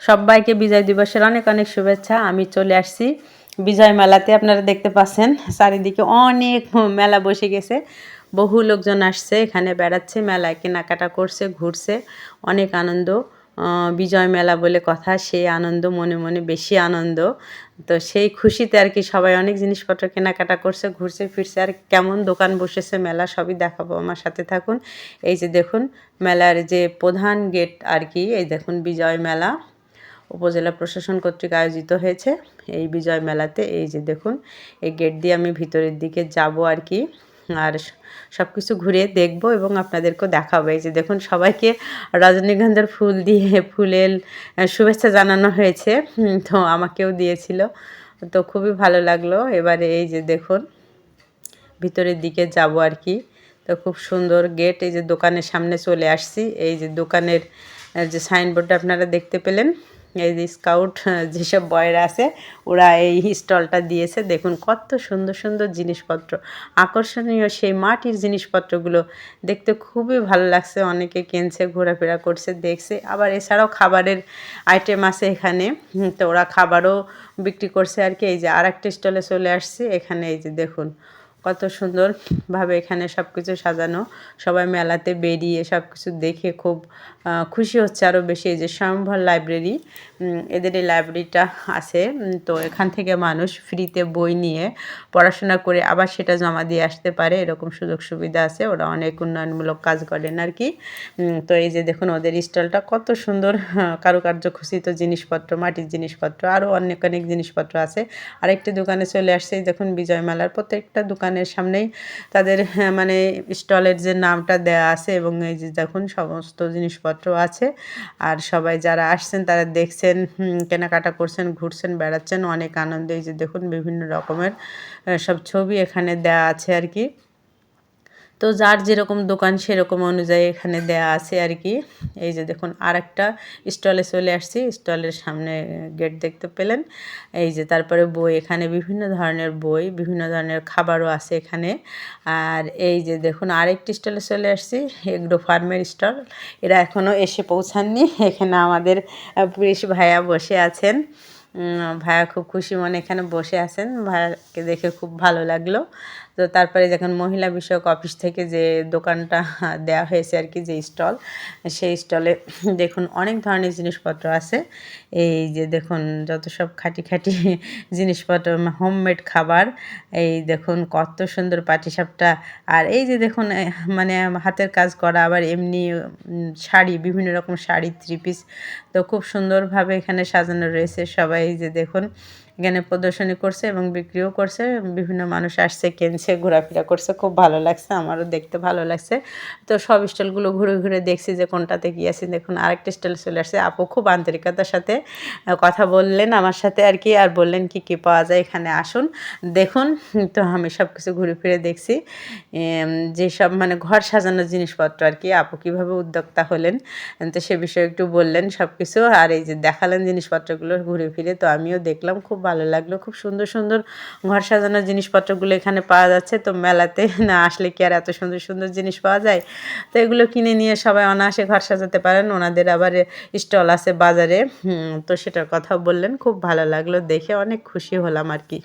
সবাইকে বিজয় দিবসের অনেক অনেক শুভেচ্ছা। আমি চলে আসছি বিজয় মেলাতে, আপনারা দেখতে পাচ্ছেন, চারিদিকে অনেক মেলা বসে গেছে। বহু লোকজন আসছে, এখানে বেড়াচ্ছে, মেলায় কেনাকাটা করছে, ঘুরছে। অনেক আনন্দ বিজয় মেলা বলে কথা, সেই আনন্দ মনে মনে বেশি আনন্দ। তো সেই খুশিতে আর কি সবাই অনেক জিনিসপত্র কেনাকাটা করছে, ঘুরছে, ফিরছে। আর কেমন দোকান বসেছে, মেলা সবই দেখাবো আমার সাথে থাকুন। এই যে দেখুন, মেলার যে প্রধান গেট আর কি, এই দেখুন বিজয় মেলা। উপজেলা প্রশাসন কর্তৃক আয়োজিত হয়েছে এই বিজয় মেলাতে। এই যে দেখুন, এই গেট দিয়ে আমি ভিতরের দিকে যাব আর কি, আর সব কিছু ঘুরে দেখব এবং আপনাদেরকেও দেখাবো। এই যে দেখুন, সবাইকে রজনীগন্ধার ফুল দিয়ে ফুলের শুভেচ্ছা জানানো হয়েছে। তো আমাকেও দিয়েছিল। তো খুবই ভালো লাগল। এবারে এই যে দেখুন, ভিতরের দিকে যাব আর কি। তো খুব সুন্দর গেট, এই যে দোকানের সামনে চলে আসছি। এই যে দোকানের যে সাইনবোর্ডটা আপনারা দেখতে পেলেন এই যে স্কাউট যেসব বয়রা আছে, ওরা এই স্টলটা দিয়েছে। দেখুন কত সুন্দর সুন্দর জিনিসপত্র। আকর্ষণীয় সেই মাটির জিনিসপত্রগুলো দেখতে খুবই ভালো লাগছে। অনেকে কিনছে, ঘোরাফেরা করছে, দেখছে। আবার এছাড়াও খাবারের আইটেম আছে এখানে। তো ওরা খাবারও বিক্রি করছে আর কি। এই যে আর একটা স্টলে চলে আসছে। এখানে এই যে দেখুন কত সুন্দরভাবে এখানে সব কিছু সাজানো। সবাই মেলাতে বেরিয়ে সব কিছু দেখে খুব খুশি হচ্ছে আরও বেশি। এই যে স্বয়ংভর লাইব্রেরি এদের এই লাইব্রেরিটা আছে। তো এখান থেকে মানুষ ফ্রিতে বই নিয়ে পড়াশোনা করে আবার সেটা জমা দিয়ে আসতে পারে। এরকম সুযোগ সুবিধা আছে, ওরা অনেক উন্নয়নমূলক কাজ করেন আর কি তো এই যে দেখুন ওদের স্টলটা, কত সুন্দর কারুকার্য খচিত জিনিসপত্র, মাটির জিনিসপত্র আরও অনেক অনেক জিনিসপত্র আছে। আরেকটি দোকানে চলে আসছে দেখুন বিজয় মেলার প্রত্যেকটা দোকানের সামনেই তাদের হ্যাঁ, মানে স্টলের যে নামটা দেয়া আছে এবং এই যে দেখুন সমস্ত জিনিসপত্র আছে। আর সবাই যারা আসছেন তারা দেখছেন কেনাকাটা করছেন ঘুরছেন বেড়াচ্ছেন অনেক আনন্দ। এই যে দেখুন বিভিন্ন রকমের সব ছবি এখানে দেয়া আছে আর কি। তো যার যেরকম দোকান সেরকম অনুযায়ী এখানে দেয়া আছে আর কি। এই যে দেখুন আর একটা স্টলে চলে আসছি। স্টলের সামনে গেট দেখতে পেলেন। এই যে তারপরে বই, এখানে বিভিন্ন ধরনের বই, বিভিন্ন ধরনের খাবারও আছে এখানে। আর এই যে দেখুন, আরেকটি স্টলে চলে আসছি, এগ্রো ফার্মের স্টল। এরা এখনও এসে পৌঁছাননি। এখানে আমাদের পুলিশ ভাইয়া বসে আছেন। ভাইয়া খুব খুশি মনে এখানে বসে আছেন। ভাইয়াকে দেখে খুব ভালো লাগল। তো তারপরে যখন মহিলা বিষয়ক অফিস থেকে যে দোকানটা দেওয়া হয়েছে আর কি, যে স্টল, সেই স্টলে দেখুন অনেক ধরনের জিনিসপত্র আছে। এই যে দেখুন যত সব খাঁটি খাঁটি জিনিসপত্র হোমমেড খাবার, এই দেখুন কত সুন্দর পাটিসাপটা। আর এই যে দেখুন মানে হাতের কাজ করা, আবার এমনি শাড়ি, বিভিন্ন রকম শাড়ি থ্রি পিস তো খুব সুন্দরভাবে এখানে সাজানো রয়েছে। সবাই যে দেখুন এখানে প্রদর্শনী করছে এবং বিক্রিও করছে, বিভিন্ন মানুষ আসছে, কিনছে, ঘোরাফেরা করছে, খুব ভালো লাগছে, আমারও দেখতে ভালো লাগছে। তো সব স্টলগুলো ঘুরে ঘুরে দেখছি যে কোনটাতে কি আছে। দেখুন, আরেকটা স্টল চলে আসছে। আপু খুব আন্তরিকতার সাথে কথা বললেন আমার সাথে আর কি, আর বললেন কি কি পাওয়া যায় এখানে আসুন। দেখুন, তো আমি সব কিছু ঘুরে ফিরে দেখছি। যেসব মানে ঘর সাজানোর জিনিসপত্র আর কি, আপু কীভাবে উদ্যোক্তা হলেন, তো সে বিষয়ে একটু বললেন সব কিছু আর এই যে দেখালেন জিনিসপত্রগুলো ঘুরে ফিরে, তো আমিও দেখলাম, খুব ভালো লাগল। খুব সুন্দর সুন্দর ঘর সাজানোর জিনিসপত্রগুলো এখানে পাওয়া যাচ্ছে। তো মেলাতে না আসলে কি আর এত সুন্দর সুন্দর জিনিস পাওয়া যায়? তো এগুলো কিনে নিয়ে সবাই অনায়াসে ঘর সাজাতে পারেন। ওনাদের আবার স্টল আছে বাজারে। তো সেটার কথা বললেন। খুব ভালো লাগল। দেখে অনেক খুশি হলাম আর কি।